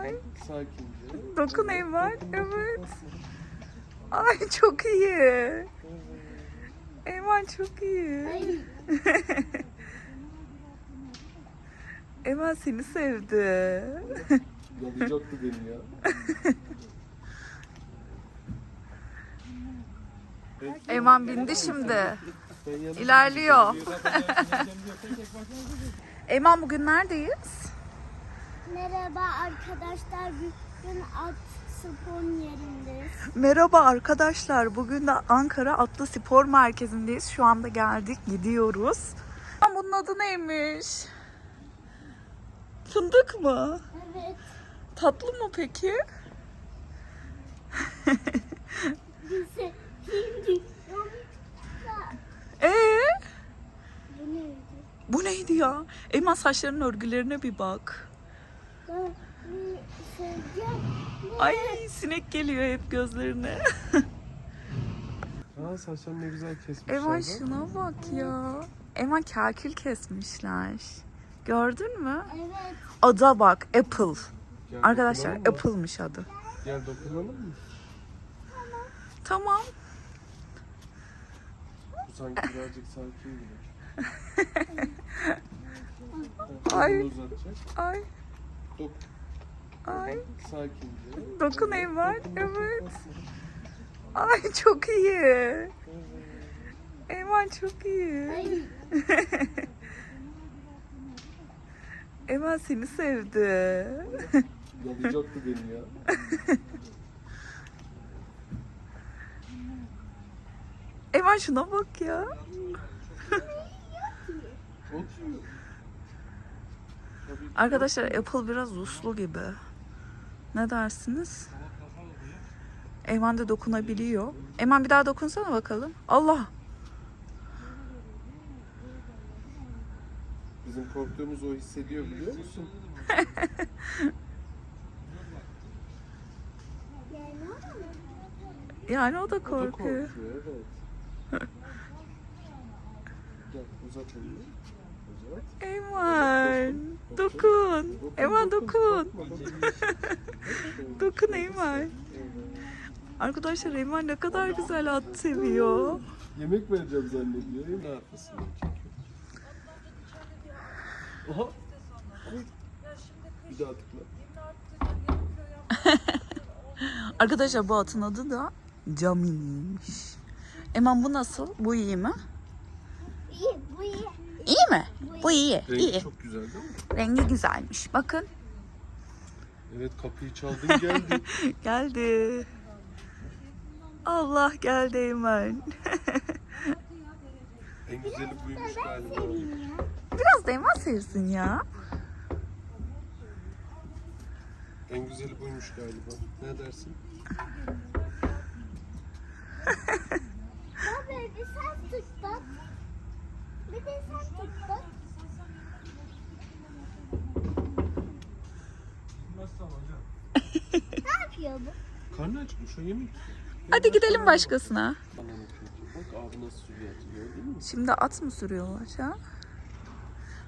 Ay. Sakince. Dokun dokun, Evet. Ay çok iyi. Eymen çok iyi. Eymen seni sevdi. Yalayacaktı beni ya. Eymen bindi şimdi. İlerliyor. Eymen bugün neredeyiz? Merhaba arkadaşlar. Bugün at spor yerindeyiz. Merhaba arkadaşlar. Bugün de Ankara Atlı Spor Merkezi'ndeyiz. Şu anda geldik, gidiyoruz. Bunun adı neymiş? Fındık mı? Evet. Tatlı mı peki? Bize şimdi Ee, Bu neydi? bu neydi ya? Eymen saçlarının örgülerine bir bak. Ay sinek geliyor hep gözlerine. Aa saçlarını ne güzel kesmişler. Bak. şuna bak ya. Eymen kakül kesmişler. Gördün mü? Evet. Ada bak Apple. Gel Arkadaşlar dokunalım mı? Apple'mış adı. Gel dokunalım mı? Tamam. Bu sanki birazcık sakin gibi. Ay. Ay Dok ay. sakince. Dokun dokun, Evet. Ay çok iyi. Eymen çok iyi. Eymen seni sevdi. Yalayacaktı beni ya. Eymen şuna bak ya. Oturuyor. Arkadaşlar Apple biraz uslu gibi. Ne dersiniz? Eymen de dokunabiliyor. Eymen bir daha dokunsana bakalım. Allah. Bizim korktuğumuz o hissediyor biliyor musun? Yani o da O da korkuyor. korkuyor evet. Gel uzat elini. Eymen. Dokun. Eymen dokun. Dokun. Evet. Arkadaşlar Eymen ne kadar güzel at seviyor. Yemek vereceğim zannediyor. Ne yapmasın? Aha. Koy. Bir daha tıkla. Arkadaşlar bu atın adı da Cami'ymiş. Eymen bu nasıl? Bu iyi mi? iyi. Bu iyi. İyi mi? Bu iyi. Rengi iyi. çok güzel değil mi? Rengi güzelmiş. Bakın. Evet kapıyı çaldın geldi. Geldi. Allah geldi Eymen. en güzeli buymuş galiba. Biraz da Eymen sevsin ya. En güzeli buymuş galiba. Ne dersin? Baba bir sen tut bak. Bir de sen tut bak. ne yapıyor bu? Karnı acıkmış o yemek. Hadi gidelim başkasına. Bana ne peki? Bak abi nasıl sürüyor atı gördün mü? Şimdi at mı sürüyorlar ha?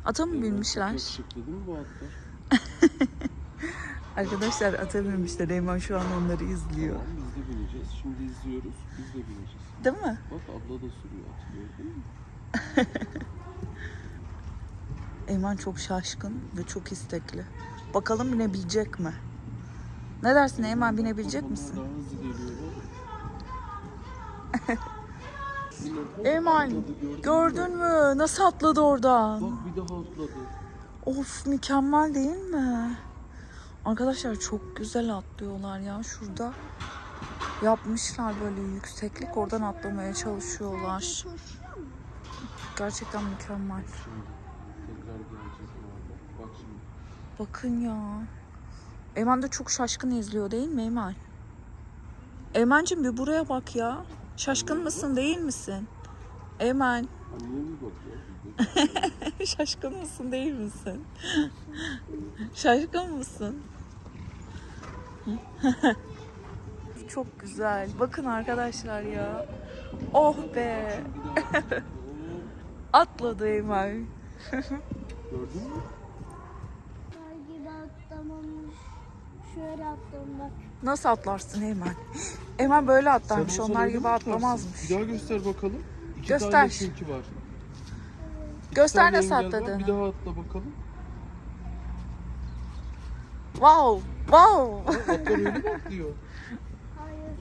Ata mı binmişler? Çok yakışıklı değil mi bu atlar? Arkadaşlar ata binmişler. Eymen şu an onları izliyor. Tamam biz de bineceğiz. Şimdi izliyoruz. Biz de bineceğiz. Değil mi? Bak abla da sürüyor atı gördün mü? Eymen çok şaşkın ve çok istekli. Bakalım binebilecek mi? Ne dersin Eymen binebilecek misin? Eymen atladı, gördün mü? gördün mü? Nasıl atladı oradan? Bak bir daha atladı. Of mükemmel değil mi? Arkadaşlar çok güzel atlıyorlar ya şurada. Yapmışlar böyle yükseklik oradan atlamaya çalışıyorlar. Gerçekten mükemmel. Bakın ya. Eymen de çok şaşkın izliyor değil mi Eymen? Eymen'cim bir buraya bak ya. Şaşkın mısın değil misin? Eymen. Şaşkın mısın değil misin? Şaşkın mısın? Çok güzel. Bakın arkadaşlar ya. Oh be. Atladı Eymen. Gördün mü? Var gibi atlamamış. şöyle attım bak. Nasıl atlarsın Eymen? Eymen böyle atlarmış. Sen olsan Onlar öyle gibi mi atlamazmış. Bir daha göster bakalım. İki Göster. tane çünkü var. Bir Göster tane nasıl engel var, atladığını. Bir daha atla bakalım. Wow! Wow! Atlar öyle mi atlıyor? Hayır.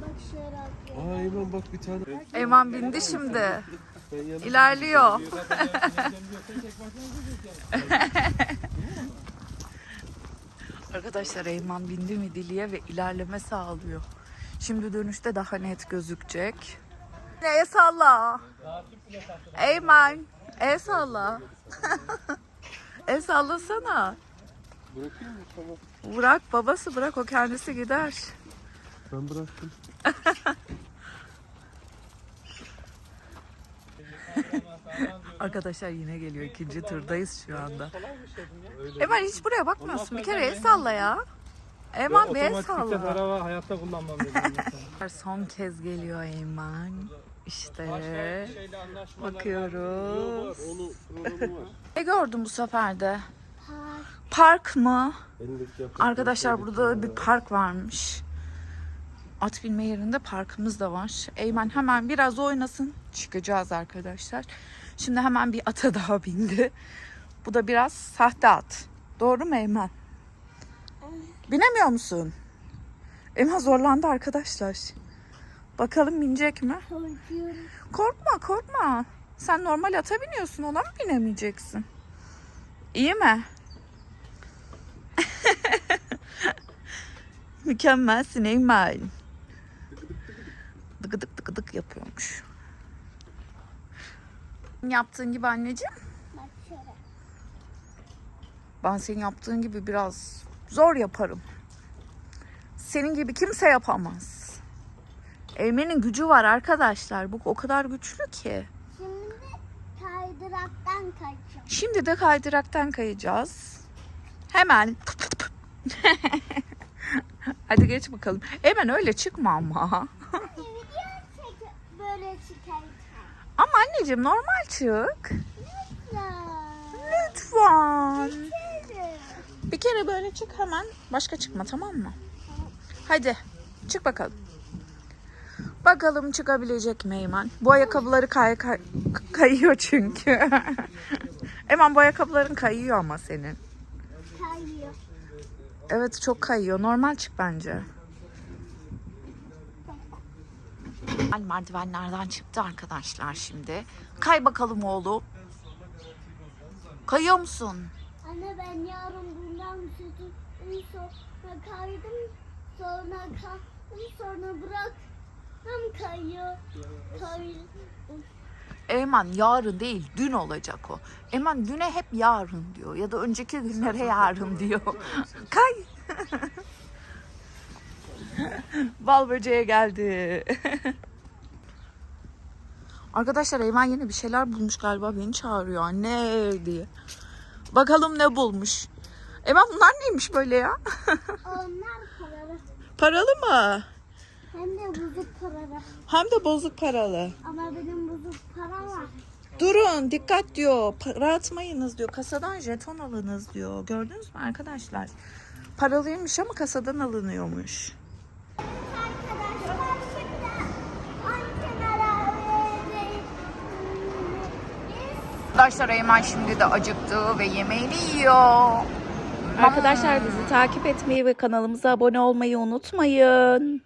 Bak şöyle attım. Aa Eymen bak bir tane. Eymen bindi şimdi. Ben yanına- İlerliyor. Arkadaşlar Eyman bindi mi diliye ve ilerleme sağlıyor. Şimdi dönüşte daha net gözükecek. El salla. Eyman. El salla. El sallasana. Bırakayım mı? Tamam. Bırak babası bırak o kendisi gider. Ben bıraktım. Arkadaşlar yine geliyor. ikinci turdayız şu anda. Eyman hiç buraya bakmıyorsun. Bir kere el salla ya. Eyman bir el salla. araba hayatta kullanmam dedim. Son kez geliyor Eyman. İşte bakıyoruz. Onu programı var. Ne gördüm bu sefer de? Park. Park mı? Elindeki yaprak- Arkadaşlar burada bir park varmış. At binme yerinde parkımız da var. Eymen hemen biraz oynasın. Çıkacağız arkadaşlar. Şimdi hemen bir ata daha bindi. Bu da biraz sahte at. Doğru mu Eymen? Binemiyor musun? Eymen zorlandı arkadaşlar. Bakalım binecek mi? Korkuyorum. Korkma korkma. Sen normal ata biniyorsun ona mı binemeyeceksin? İyi mi? Mükemmelsin Eymen. Dıgıdık dıgıdık yapıyormuş. Yaptığın gibi anneciğim. Bak şöyle. Ben senin yaptığın gibi biraz zor yaparım. Senin gibi kimse yapamaz. Eymen'in gücü var arkadaşlar. Bu o kadar güçlü ki. Şimdi kaydıraktan kaçacağım. Şimdi de kaydıraktan kayacağız. Hemen. Hadi geç bakalım. Hemen öyle çıkma ama. Hadi video çek böyle çıkarken. Ama anneciğim normal çık. Lütfen. Şöyle. Bir kere böyle çık hemen. Başka çıkma tamam mı? Hadi çık bakalım. Bakalım çıkabilecek mi Eymen? Bu ayakkabıları kay, kay- kayıyor çünkü. Eymen bu ayakkabıların kayıyor ama senin. Kayıyor. Evet çok kayıyor. Normal çık bence. Eymen merdivenlerden çıktı arkadaşlar şimdi. Kay bakalım oğlum. Kayıyor musun? Anne ben yarın bundan sütü sonra kaydım. Sonra kaydım. Sonra bırak. Hem kayıyor. Kayıyor. Eymen yarın değil dün olacak o. Eymen düne hep yarın diyor ya da önceki günlere yarın diyor. Kay. Bal böceğe geldi. Arkadaşlar Eymen yine bir şeyler bulmuş galiba beni çağırıyor anne diye. Bakalım ne bulmuş. Eymen bunlar neymiş böyle ya? Onlar paralı. Paralı mı? Hem de bozuk paralı. Hem de bozuk paralı. Ama benim bozuk para var. Durun dikkat diyor. Para atmayınız diyor. Kasadan jeton alınız diyor. Gördünüz mü arkadaşlar? Paralıymış ama kasadan alınıyormuş. Arkadaşlar şimdi antenara vereceğiz. Arkadaşlar Eymen şimdi de acıktı ve yemeğini yiyor. Arkadaşlar bizi takip etmeyi ve kanalımıza abone olmayı unutmayın.